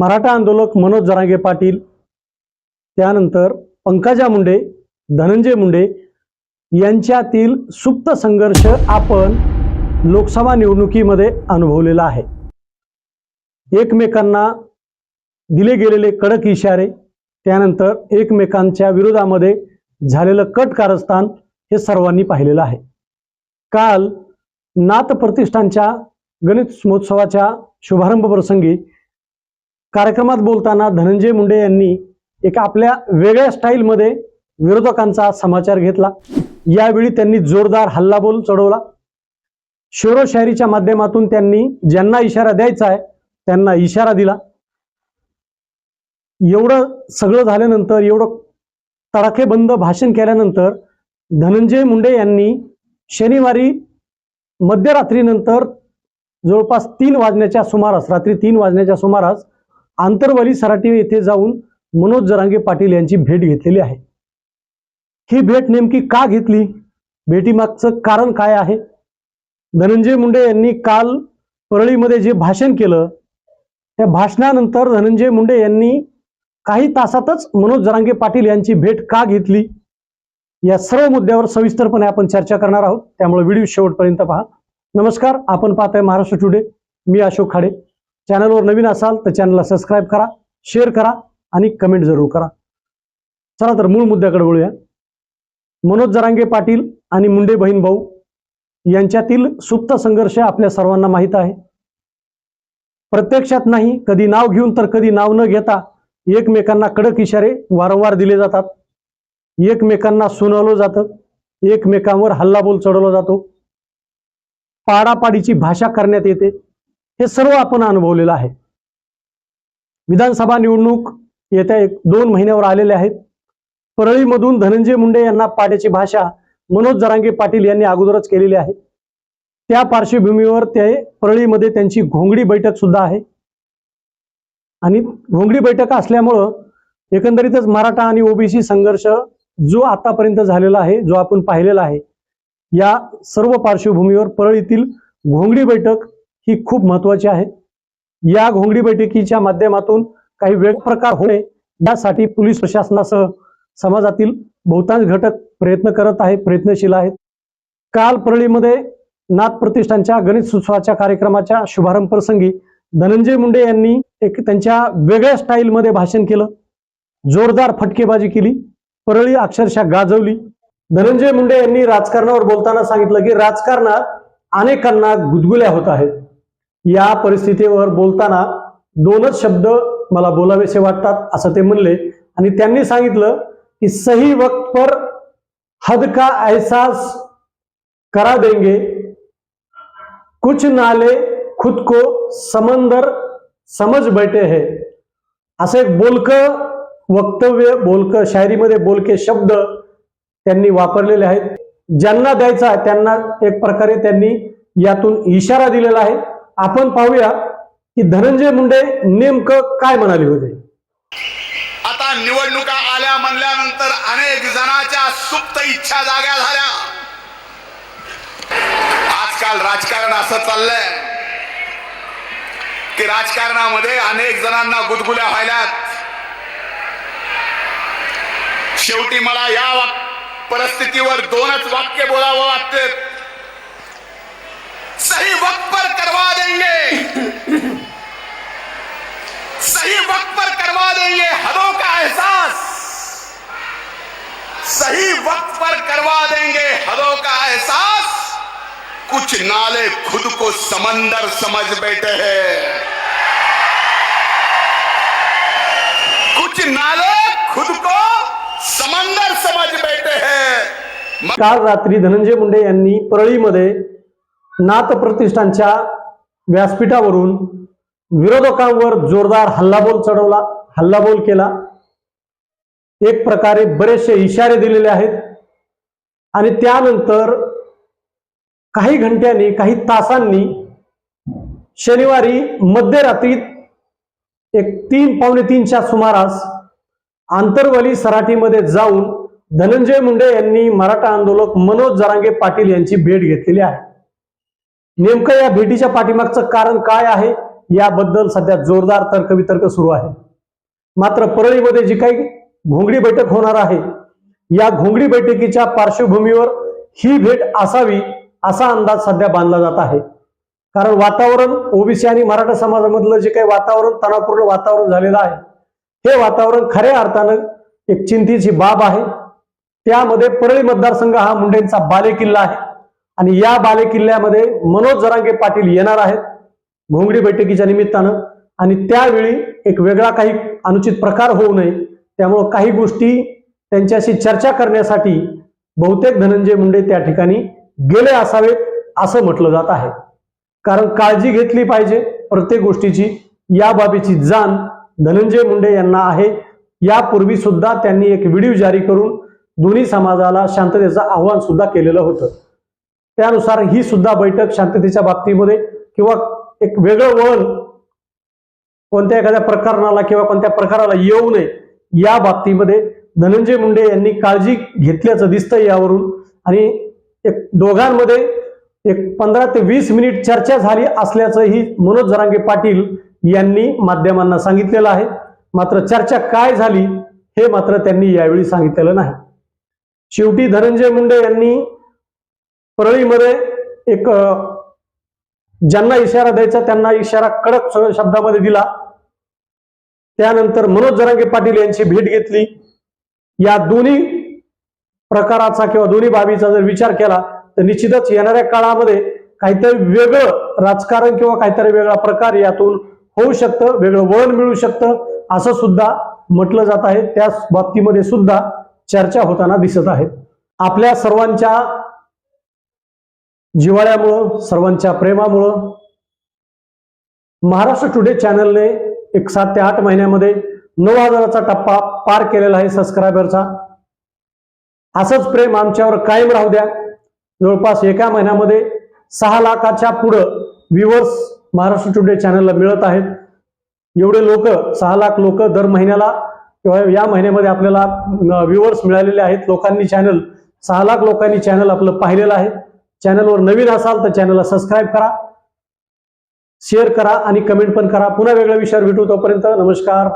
मराठा आंदोलक मनोज जरांगे पाटील त्यानंतर पंकजा मुंडे धनंजय मुंडे यांच्यातील सुप्त संघर्ष आपण लोकसभा निवडणुकीमध्ये अनुभवलेला आहे. एकमेकांना दिले गेलेले कडक इशारे त्यानंतर एकमेकांच्या विरोधामध्ये झालेलं कट कारस्थान हे सर्वांनी पाहिलेलं आहे. काल नाथ प्रतिष्ठानच्या गणेश महोत्सवाच्या शुभारंभ प्रसंगी कार्यक्रमात बोलताना धनंजय मुंडे यांनी एका आपल्या वेगळ्या स्टाईलमध्ये विरोधकांचा समाचार घेतला. यावेळी त्यांनी जोरदार हल्लाबोल चढवला. शेरोशायरीच्या माध्यमातून त्यांनी ज्यांना इशारा द्यायचा आहे त्यांना इशारा दिला. एवढं सगळं झाल्यानंतर एवढं तडाखेबंद भाषण केल्यानंतर धनंजय मुंडे यांनी शनिवारी मध्यरात्रीनंतर जवळपास तीन वाजण्याच्या सुमारास रात्री तीन वाजण्याच्या सुमारास आंतरवाली सराटी येथे जाऊन मनोज जरांगे पाटील यांची भेट घेतलेली आहे. ही भेट नेमकी का घेतली? भेटीमागचं कारण काय आहे? धनंजय मुंडे यांनी काल परळीमध्ये जे भाषण केलं त्या भाषणानंतर धनंजय मुंडे यांनी काही तासातच मनोज जरांगे पाटील यांची भेट का घेतली? या सर्व मुद्द्यावर सविस्तरपणे आपण चर्चा करणार आहोत. त्यामुळे व्हिडिओ शेवटपर्यंत पहा. नमस्कार आपण पाहताय महाराष्ट्र टुडे मी अशोक खाडे. चॅनलवर नवीन असाल तर चॅनलला सबस्क्राईब करा शेअर करा आणि कमेंट जरूर करा. चला तर मूळ मुद्द्याकडे वळूया. मनोज जरांगे पाटील आणि मुंडे बहीण भाऊ यांच्यातील सुप्त संघर्ष आपल्या सर्वांना माहीत आहे. प्रत्यक्षात नाही कधी नाव घेऊन तर कधी नाव न घेता एकमेकांना कडक इशारे वारंवार दिले जातात. एकमेकांना सुनावलं जातं एकमेकांवर हल्लाबोल चढवला जातो. पाडापाडीची भाषा करण्यात येते. हे सर्व आपण अनुभवलेलं आहे. विधानसभा निवडणूक येत्या एक दोन महिन्यावर आलेले आहेत. परळीमधून धनंजय मुंडे यांना पाड्याची भाषा मनोज जरांगे पाटील यांनी अगोदरच केलेली आहे. त्या पार्श्वभूमीवर ते परळीमध्ये त्यांची घोंगडी बैठक सुद्धा आहे. आणि घोंगडी बैठक असल्यामुळं एकंदरीतच मराठा आणि ओबीसी संघर्ष जो आतापर्यंत झालेला आहे जो आपण पाहिलेला आहे या सर्व पार्श्वभूमीवर परळीतील घोंगडी बैठक ही खूप महत्वाची आहे. या घोंगडी बैठकीच्या माध्यमातून काही वेग प्रकार होणे यासाठी पोलीस प्रशासनासह समाजातील बहुतांश घटक प्रयत्न करत आहे प्रयत्नशील आहेत. काल परळीमध्ये नाथ प्रतिष्ठानच्या गणेश उत्सवाच्या कार्यक्रमाच्या शुभारंभ प्रसंगी धनंजय मुंडे यांनी एक त्यांच्या वेगळ्या स्टाईलमध्ये भाषण केलं. जोरदार फटकेबाजी केली. परळी अक्षरशः गाजवली. धनंजय मुंडे यांनी राजकारणावर बोलताना सांगितलं की राजकारणात अनेकांना गुदगुल्या होत आहेत. या परिस्थितीवर बोलताना दोनच शब्द मला बोलावेसे वाटतात असं ते म्हणले. आणि त्यांनी सांगितलं की सही वक्त पर हद का एहसास करा देंगे. कुछ नाले खुद को समंदर समज बैठे है. असं एक बोलक वक्तव्य बोलक शायरीमध्ये बोलके शब्द त्यांनी वापरलेले आहेत. ज्यांना द्यायचा त्यांना एक प्रकारे त्यांनी यातून इशारा दिलेला आहे. आपण पाहूया की धनंजय मुंडे नेमकं काय म्हणाले होते. आता निवडणुका आल्या म्हणल्यानंतर अनेक जणांच्या सुप्त इच्छा जाग्या झाल्या. आजकाल राजकारण असं चाललंय की राजकारणामध्ये अनेक जणांना गुदगुल्या व्हायल्यात. शेवटी मला या परिस्थितीवर दोनच वाक्य बोलावं वाटते सही वक्त पर करवा देंगे। सही वक्त पर करवा देंगे हदों का एहसास। सही वक्त पर करवा देंगे हदों का एहसास। कुछ नाले खुद को समंदर समझ बैठे हैं। कुछ नाले खुद को समंदर समझ बैठे हैं। काल रात्री धनंजय मुंडे यांनी परळीमध्ये नाथ प्रतिष्ठानच्या व्यासपीठावरून विरोधकांवर जोरदार हल्लाबोल चढवला हल्लाबोल केला. एक प्रकारे बरेचसे इशारे दिलेले आहेत. आणि त्यानंतर काही घंट्यांनी काही तासांनी शनिवारी मध्यरात्रीत एक तीन पावणे तीनच्या सुमारास आंतरवली सराटीमध्ये जाऊन धनंजय मुंडे यांनी मराठा आंदोलक मनोज जरांगे पाटील यांची भेट घेतलेली आहे. नेमकं या भेटीच्या पाठीमागचं कारण काय आहे? याबद्दल सध्या जोरदार तर्कवितर्क सुरू आहे. मात्र परळीमध्ये जी काही घोंगडी बैठक होणार आहे या घोंगडी बैठकीच्या पार्श्वभूमीवर ही भेट असावी असा अंदाज सध्या बांधला जात आहे. कारण वातावरण ओबीसी आणि मराठा समाजामधलं जे काही वातावरण तणावपूर्ण वातावरण झालेलं आहे हे वातावरण खऱ्या अर्थानं एक चिंतेची बाब आहे. त्यामध्ये परळी मतदारसंघ हा मुंडेंचा बालेकिल्ला आहे. आणि या बालेकिल्ल्यामध्ये मनोज जरांगे पाटील येणार आहेत घोंगडी बैठकीच्या निमित्तानं. आणि त्यावेळी एक वेगळा काही अनुचित प्रकार होऊ नये. त्यामुळं काही गोष्टी त्यांच्याशी चर्चा करण्यासाठी बहुतेक धनंजय मुंडे त्या ठिकाणी गेले असावेत असं म्हटलं जात आहे. कारण काळजी घेतली पाहिजे प्रत्येक गोष्टीची. या बाबीची जाण धनंजय मुंडे यांना आहे. यापूर्वी सुद्धा त्यांनी एक व्हिडिओ जारी करून दोन्ही समाजाला शांततेचं आव्हान सुद्धा केलेलं होतं. त्यानुसार ही सुद्धा बैठक शांततेच्या बाबतीमध्ये किंवा एक वेगळं वळण कोणत्या एखाद्या प्रकरणाला किंवा कोणत्या प्रकाराला येऊ नये या बाबतीमध्ये धनंजय मुंडे यांनी काळजी घेतल्याचं दिसतंय यावरून. आणि एक दोघांमध्ये एक पंधरा ते वीस मिनिट चर्चा झाली असल्याचंही मनोज जरांगे पाटील यांनी माध्यमांना सांगितलेलं आहे. मात्र चर्चा काय झाली हे मात्र त्यांनी यावेळी सांगितलेलं नाही. शेवटी धनंजय मुंडे यांनी परळीमध्ये एक ज्यांना इशारा द्यायचा त्यांना इशारा कडक शब्दामध्ये दिला. त्यानंतर मनोज जरांगे पाटील यांची भेट घेतली. या दोन्ही प्रकाराचा किंवा दोन्ही बाबीचा जर विचार केला तर निश्चितच येणाऱ्या काळामध्ये काहीतरी वेगळं राजकारण किंवा काहीतरी वेगळा प्रकार यातून होऊ शकतं वेगळं वळण मिळू शकतं असं सुद्धा म्हटलं जात आहे. त्याच बाबतीमध्ये सुद्धा चर्चा होताना दिसत आहे. आपल्या सर्वांच्या जिव्हाळ्यामुळं सर्वांच्या प्रेमामुळं महाराष्ट्र टुडे चॅनलने एक सात ते आठ महिन्यामध्ये नऊ हजाराचा टप्पा पार केलेला आहे सबस्क्रायबरचा असंच प्रेम आमच्यावर कायम राहू द्या. जवळपास एका महिन्यामध्ये सहा लाखाच्या पुढं व्ह्युअर्स महाराष्ट्र टुडे चॅनलला मिळत आहेत. एवढे लोक सहा लाख लोक दर महिन्याला किंवा या महिन्यामध्ये आपल्याला व्ह्युअर्स मिळालेले आहेत. लोकांनी चॅनल सहा लाख लोकांनी चॅनल आपलं पाहिलेलं आहे. चॅनलवर नवीन असाल तर चॅनलला सबस्क्राईब करा शेअर करा आणि कमेंट पण करा. पुन्हा वेगळ्या विषयावर भेटू तोपर्यंत नमस्कार.